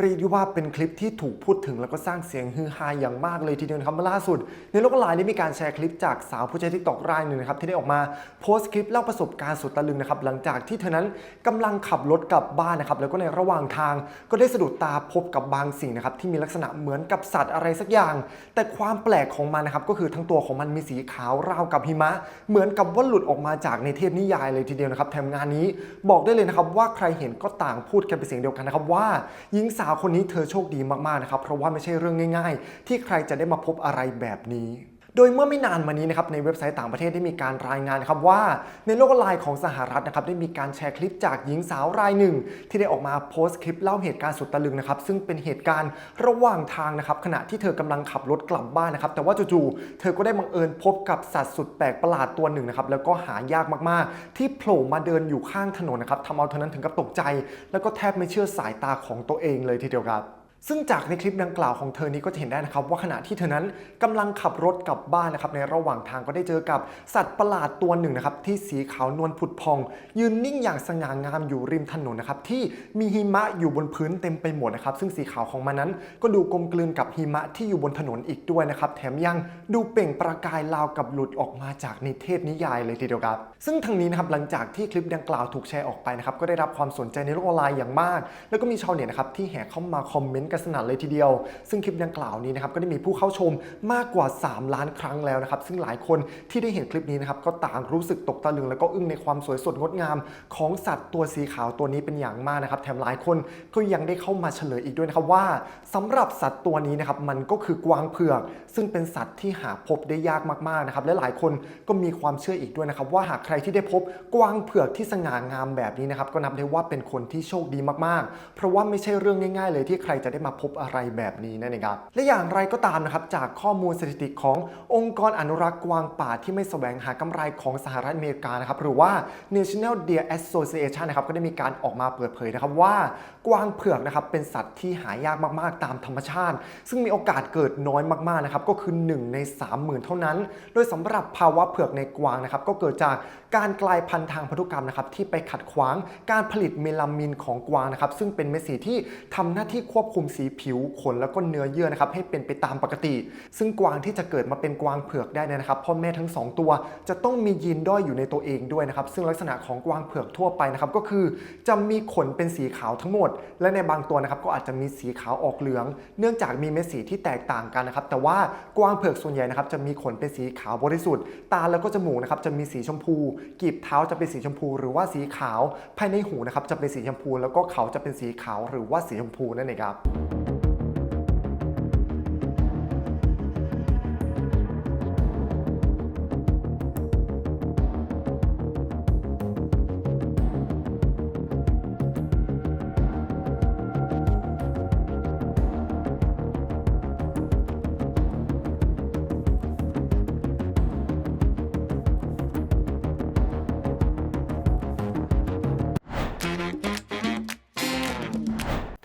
เรียกได้ว่าเป็นคลิปที่ถูกพูดถึงแล้วก็สร้างเสียงฮือฮาอย่างมากเลยทีเดียวครับเมื่อล่าสุด ในโลกออนไลน์ได้มีการแชร์คลิปจากสาวผู้ใช้ทิกตอกรายหนึ่งนะครับที่ได้ออกมาโพสต์คลิปเล่าประสบการณ์สุดตะลึงนะครับหลังจากที่เธอนั้นกำลังขับรถกลับบ้านนะครับแล้วก็ในระหว่างทางก็ได้สะดุดตาพบกับบางสิ่งนะครับที่มีลักษณะเหมือนกับสัตว์อะไรสักอย่าง แต่ความแปลกของมันนะครับก็คือทั้งตัวของมันมีสีขาวราวกับหิมะ เหมือนกับว่าหลุดออกมาจากในเทพนิยายเลยทีเดียวนะครับแถมงานนี้บอกได้เลยนะครับว่าใครเห็นก็ต่างพูดกันเป็นเสียงเดียวกันนะครับว่าหญิงสาวคนนี้เธอโชคดีมากๆนะครับ เพราะว่าไม่ใช่เรื่องง่าย ๆ ที่ใครจะได้มาพบอะไรแบบนี้ โดยเมื่อไม่นานมานี้นะครับในเว็บไซต์ต่างประเทศได้มีการรายงานนะครับว่า ในโลกออนไลน์ของสหรัฐนะครับได้มีการแชร์คลิปจากหญิงสาวรายหนึ่ง ที่ได้ออกมาโพสต์คลิปเล่าเหตุการณ์สุดตะลึงนะครับซึ่งเป็นเหตุการณ์ระหว่างทางนะครับขณะที่เธอกำลังขับรถกลับบ้านนะครับแต่ว่าจู่ๆเธอก็ได้บังเอิญพบกับสัตว์สุดแปลกประหลาดตัวหนึ่งนะครับแล้วก็หายากมากๆ ที่โผล่มาเดินอยู่ข้างถนนนะครับทำเอาเธอนั้นถึงกับตกใจ แล้วก็แทบไม่เชื่อสายตาของตัวเองเลยทีเดียวครับ ซึ่งจากในคลิปดังกล่าวของเธอนี้ก็จะเห็นได้นะครับว่าขณะที่เธอนั้นกำลังขับรถกลับบ้านนะครับในระหว่างทางก็ได้เจอกับสัตว์ประหลาดตัวหนึ่งนะครับที่สีขาวนวลผุดพอง ยืนนิ่งอย่างสง่างามอยู่ริมถนนนะครับที่มีหิมะอยู่บนพื้นเต็มไปหมดนะครับซึ่งสีขาวของมันนั้น ก็ดูกลมกลืนกับหิมะที่อยู่บนถนนอีกด้วยนะครับแถมยังดูเปล่งประกายราวกับหลุดออกมาจากในเทพนิยายเลยทีเดียวครับ ซึ่งทางนี้นะครับหลังจากที่คลิปดังกล่าวถูกแชร์ออกไปนะครับก็ได้รับความสนใจในโลกออนไลน์อย่างมาก แล้วก็มีชาวเน็ตนะครับที่แห่เข้ามาคอมเมนต์กันสนั่นเลยทีเดียว ซึ่งคลิปดังกล่าวนี้นะครับก็ได้มีผู้เข้าชมมากกว่า 3 ล้านครั้งแล้วนะครับซึ่งหลายคนที่ได้เห็นคลิปนี้นะครับก็ต่างรู้สึกตกตะลึงแล้วก็อึ้งในความสวยสดงดงาม ของสัตว์ตัวสีขาวตัวนี้เป็นอย่างมากนะครับแถมหลายคนก็ยังได้เข้ามาเฉลยอีกด้วยนะครับว่าสำหรับสัตว์ตัวนี้นะครับมันก็คือกวางเผือก ซึ่งเป็นสัตว์ที่หาพบได้ยากมากๆนะครับและหลายคนก็มีความเชื่ออีกด้วยนะครับว่าหากใครที่ได้พบกวางเผือกที่สง่างามแบบนี้นะครับก็นับได้ว่าเป็นคนที่โชคดีมากๆ เพราะว่าไม่ใช่เรื่องง่าย ๆ เลยที่ใครจะได้มาพบอะไรแบบนี้นั่นเองครับและอย่างไรก็ตามนะครับจากข้อมูลสถิติขององค์กรอนุรักษ์กวางป่าที่ไม่แสวงหากำไรของสหรัฐอเมริกานะครับหรือว่า National Deer Association นะครับก็ได้มีการออกมาเปิดเผยนะครับว่ากวางเผือกนะครับเป็นสัตว์ที่หายากมากๆ ตามธรรมชาติ ซึ่งมีโอกาสเกิดน้อยมากๆนะครับก็คือ 1 ใน 30,000 เท่านั้น โดยสำหรับภาวะเผือกในกวางนะครับก็เกิดจากการกลายพันธุ์ทางพันธุกรรมนะครับที่ไปขัดขวางการผลิตเมลามินของกวางนะครับซึ่งเป็นเม็ดสีที่ทำหน้าที่ควบคุมสีผิวขนแล้วก็เนื้อเยื่อนะครับให้เป็นไปตามปกติ ซึ่งกวางที่จะเกิดมาเป็นกวางเผือกได้นะครับพ่อแม่ทั้งสองตัว จะต้องมียีนด้อยอยู่ในตัวเองด้วยนะครับซึ่งลักษณะของกวางเผือกทั่วไปนะครับก็คือจะมีขนเป็นสีขาวทั้งหมด และในบางตัวนะครับก็อาจจะมีสีขาวออกเหลือง เนื่องจากมีเม็ดสีที่แตกต่างกันนะครับแต่ว่ากวางเผือกส่วนใหญ่นะครับจะมีขนเป็นสีขาวบริสุทธิ์ ตาแล้วก็จมูกนะครับจะมีสีชมพูกีบเท้าจะเป็นสีชมพู หรือว่าสีขาว ภายในหูนะครับจะเป็นสีชมพู แล้วก็เขาจะเป็นสีขาวหรือว่าสีชมพูนั่นเองครับ